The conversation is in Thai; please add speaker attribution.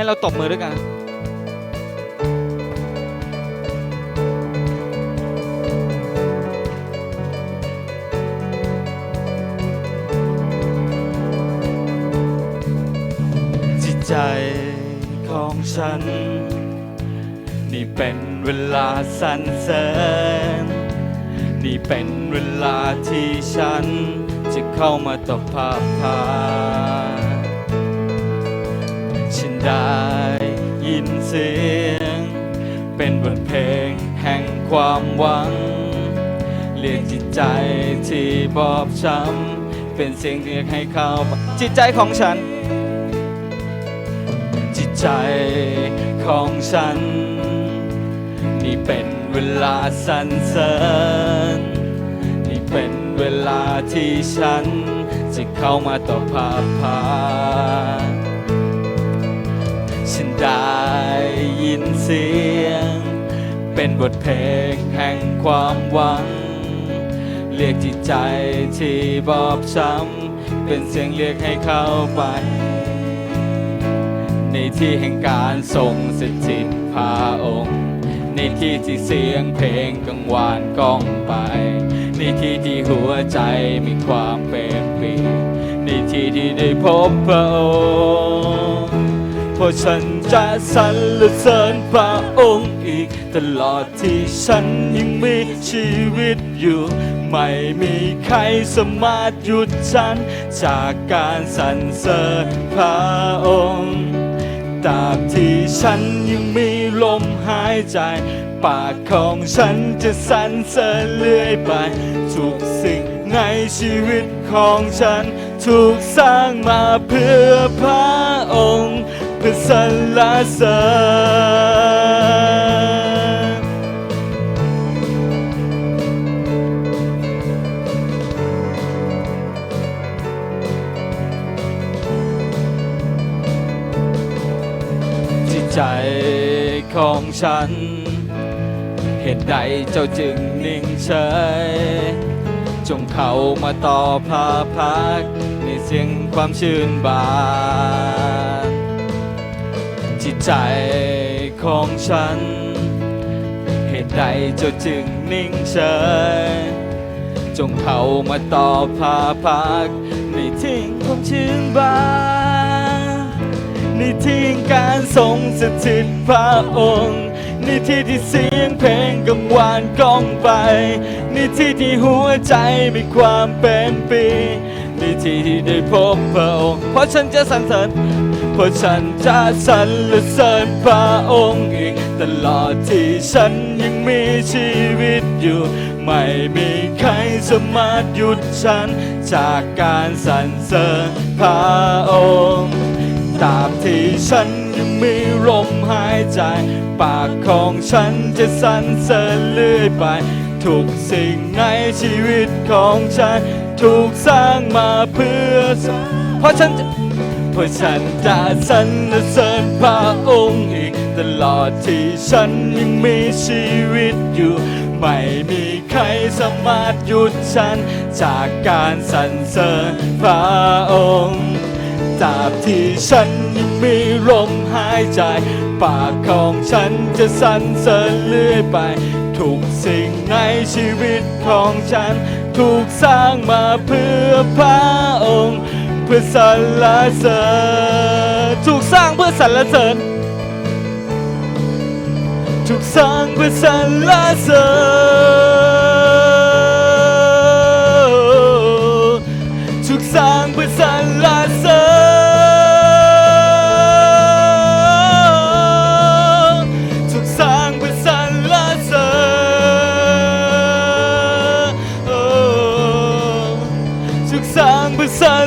Speaker 1: ให้เราตบมือด้วยกันจิตใจของฉัน นี่เป็นเวลาสรรเสริญนี่เป็นเวลาที่ฉัน จะเข้ามาตบภาพพา ได้ยินเสียง เป็นบทเพลงแห่งความหวัง เรียกจิตใจที่บอบช้ำเป็นเสียงเรียกให้เข้าจิตใจของฉัน จิตใจของฉัน นี่เป็นเวลาสรรเสริญนี่เป็นเวลาที่ฉัน จะเข้ามาต่อภาพพาน ได้ยินเสียง เป็นบทเพลงแห่งความหวัง เรียกจิตใจที่บอบช้ำเป็นเสียงเรียกให้เข้าไป ในที่แห่งการทรงสถิตพระองค์ ในที่ที่เสียงเพลงกังวานก้องไป ในที่ที่หัวใจมีความเป็นปีในที่ที่ได้พบพระองค์ ราะฉันจะสรรเสริญพระองค์อีก ตลอดที่ฉันยังมีชีวิตอยู่ ไม่มีใครสามารถหยุดฉัน จากการสรรเสริญพระองค์ตราบที่ฉันยังมีลมหายใจ ปากของฉันจะสรรเสริญเรื่อยไป ทุกสิ่งในชีวิตของฉัน ถูกสร้างมาเพื่อพระองค์ เพื่อสรรเสริญจิตใจของฉัน เหตุใดเจ้าจึงนิ่งเฉย จงเข้ามาต่อพาพักในเสียงความชื่นบาน ใจของฉัน เหตุใดเจ้าจึงนิ่งเฉยจงเข้ามาต่อพาพักในทิ้งความชื่นบานในที่การทรงสถิตพระองค์ในที่ที่เสียงเพลงกังวานก้องไปในที่ที่หัวใจมีความเป็นปี ในที่ที่ได้พบพระองค์ เพราะฉันจะสรรเสริญเพราะฉันจะสรรเสริญพระองค์อีก ตลอดที่ฉันยังมีชีวิตอยู่ ไม่มีใครสามารถหยุดฉัน จากการสรรเสริญพระองค์ตราบที่ฉันยังมีลมหายใจ ปากของฉันจะสรรเสริญเรื่อยไป ทุกสิ่งในชีวิตของฉัน ถูกสร้างมาเพื่อ เพราะฉันเพราะฉันจะสรรเสริญพระองค์อีก ตลอดที่ฉันยังมีชีวิตอยู่ ไม่มีใครสามารถหยุดฉัน จากการสรรเสริญพระองค์ตราบที่ฉันยังมีลมหายใจ ปากของฉันจะสรรเสริญเรื่อยไป ทุกสิ่งในชีวิตของฉัน ถูกสร้างมาเพื่อพระองค์ เพื่อสรรเสริญถูกสร้างเพื่อสรรเสริญถูกสร้างเพื่อสรรเสริญ 算不算